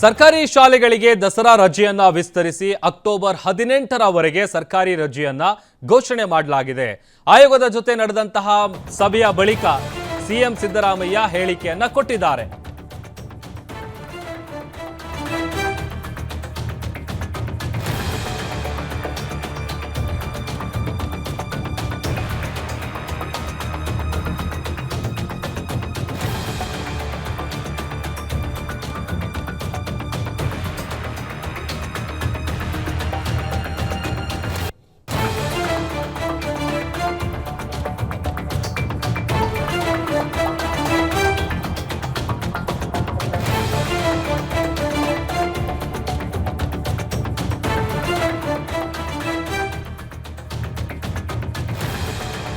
ಸರ್ಕಾರಿ ಶಾಲೆಗಳಿಗೆ ದಸರಾ ರಜೆಯನ್ನ ವಿಸ್ತರಿಸಿ ಅಕ್ಟೋಬರ್ ಹದಿನೆಂಟರವರೆಗೆ ಸರ್ಕಾರಿ ರಜೆಯನ್ನ ಘೋಷಣೆ ಮಾಡಲಾಗಿದೆ. ಆಯೋಗದ ಜೊತೆ ನಡೆದಂತಹ ಸಭೆಯ ಬಳಿಕ ಸಿಎಂ ಸಿದ್ದರಾಮಯ್ಯ ಹೇಳಿಕೆಯನ್ನ ಕೊಟ್ಟಿದ್ದಾರೆ.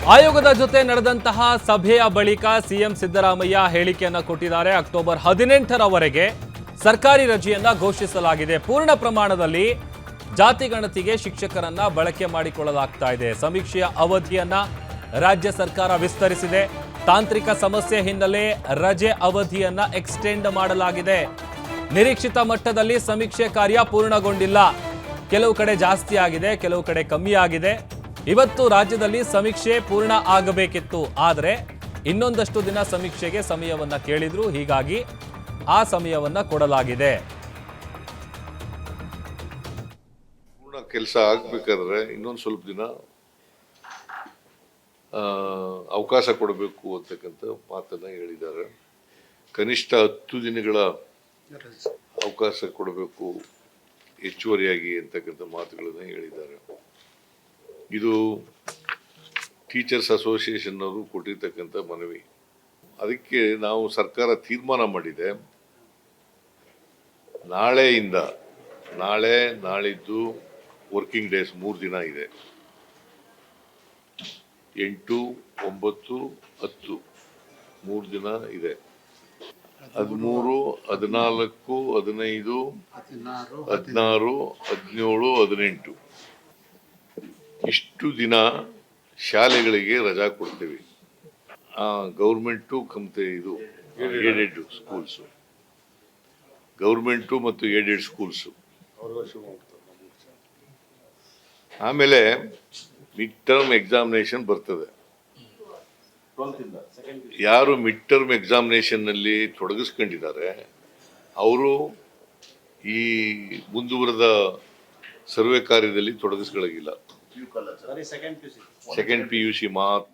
ಆಯೋಗದ ಜೊತೆ ನಡೆದಂತಹ ಸಭೆಯ ಬಳಿಕ ಸಿಎಂ ಸಿದ್ದರಾಮಯ್ಯ ಹೇಳಿಕೆಯನ್ನ ಕೊಟ್ಟಿದ್ದಾರೆ. ಅಕ್ಟೋಬರ್ ಹದಿನೆಂಟರವರೆಗೆ ಸರ್ಕಾರಿ ರಜೆಯನ್ನ ಘೋಷಿಸಲಾಗಿದೆ. ಪೂರ್ಣ ಪ್ರಮಾಣದಲ್ಲಿ ಜಾತಿ ಗಣತಿಗೆ ಶಿಕ್ಷಕರನ್ನ ಬಳಕೆ ಮಾಡಿಕೊಳ್ಳಲಾಗ್ತಾ ಇದೆ. ಸಮೀಕ್ಷೆಯ ಅವಧಿಯನ್ನ ರಾಜ್ಯ ಸರ್ಕಾರ ವಿಸ್ತರಿಸಿದೆ. ತಾಂತ್ರಿಕ ಸಮಸ್ಯೆ ಹಿನ್ನೆಲೆ ರಜೆ ಅವಧಿಯನ್ನ ಎಕ್ಸ್ಟೆಂಡ್ ಮಾಡಲಾಗಿದೆ. ನಿರೀಕ್ಷಿತ ಮಟ್ಟದಲ್ಲಿ ಸಮೀಕ್ಷೆ ಕಾರ್ಯ ಪೂರ್ಣಗೊಂಡಿಲ್ಲ. ಕೆಲವು ಕಡೆ ಜಾಸ್ತಿ ಆಗಿದೆ, ಕೆಲವು ಕಡೆ ಕಮ್ಮಿ ಆಗಿದೆ. ಇವತ್ತು ರಾಜ್ಯದಲ್ಲಿ ಸಮೀಕ್ಷೆ ಪೂರ್ಣ ಆಗಬೇಕಿತ್ತು. ಆದರೆ ಇನ್ನೊಂದಷ್ಟು ದಿನ ಸಮೀಕ್ಷೆಗೆ ಸಮಯವನ್ನ ಕೇಳಿದ್ರು. ಹೀಗಾಗಿ ಆ ಸಮಯವನ್ನ ಕೊಡಲಾಗಿದೆ. ಪೂರ್ಣ ಕೆಲಸ ಆಗಬೇಕಾದ್ರೆ ಇನ್ನೊಂದು ಸ್ವಲ್ಪ ದಿನ ಅವಕಾಶ ಕೊಡಬೇಕು ಅಂತಕ್ಕಂಥ ಮಾತನ್ನು ಹೇಳಿದ್ದಾರೆ. ಕನಿಷ್ಠ ಹತ್ತು ದಿನಗಳ ಅವಕಾಶ ಕೊಡಬೇಕು, ಹೆಚ್ಚುವರಿಯಾಗಿ ಅಂತಕ್ಕಂಥ ಮಾತುಗಳನ್ನು ಹೇಳಿದ್ದಾರೆ. ಇದು ಟೀಚರ್ಸ್ ಅಸೋಸಿಯೇಷನ್ ಅವರು ಕೊಟ್ಟಿರ್ತಕ್ಕಂಥ ಮನವಿ. ಅದಕ್ಕೆ ನಾವು ಸರ್ಕಾರ ತೀರ್ಮಾನ ಮಾಡಿದೆ. ನಾಳೆಯಿಂದ ನಾಳೆ ನಾಳಿದ್ದು ವರ್ಕಿಂಗ್ ಡೇಸ್ ಮೂರು ದಿನ ಇದೆ. ಎಂಟು ಒಂಬತ್ತು ಹತ್ತು ಮೂರು ದಿನ ಇದೆ. ಹದಿಮೂರು ಹದಿನಾಲ್ಕು ಹದಿನೈದು ಹದಿನಾರು ಹದಿನೇಳು ಹದಿನೆಂಟು. ಇಷ್ಟು ದಿನ ಶಾಲೆಗಳಿಗೆ ರಜಾ ಕೊಡ್ತೀವಿ? ಗೌರ್ಮೆಂಟು ಕಮತೆ ಇದು ಏಡೆಡ್ ಸ್ಕೂಲ್ಸು. ಗೌರ್ಮೆಂಟು ಮತ್ತು ಏಡೆಡ್ ಸ್ಕೂಲ್ಸು. ಆಮೇಲೆ ಮಿಡ್ ಟರ್ಮ್ ಎಕ್ಸಾಮಿನೇಷನ್ ಬರ್ತದೆ. ಯಾರು ಮಿಡ್ ಟರ್ಮ್ ಎಕ್ಸಾಮಿನೇಷನ್ನಲ್ಲಿ ತೊಡಗಿಸ್ಕೊಂಡಿದ್ದಾರೆ, ಅವರು ಈ ಮುಂದುವರೆದ ಸರ್ವೆ ಕಾರ್ಯದಲ್ಲಿ ತೊಡಗಿಸ್ಕೊಳ್ಳೋಗಿಲ್ಲ ब्यू सेकंड पीयूसी सेकंड पीयूसी मात्र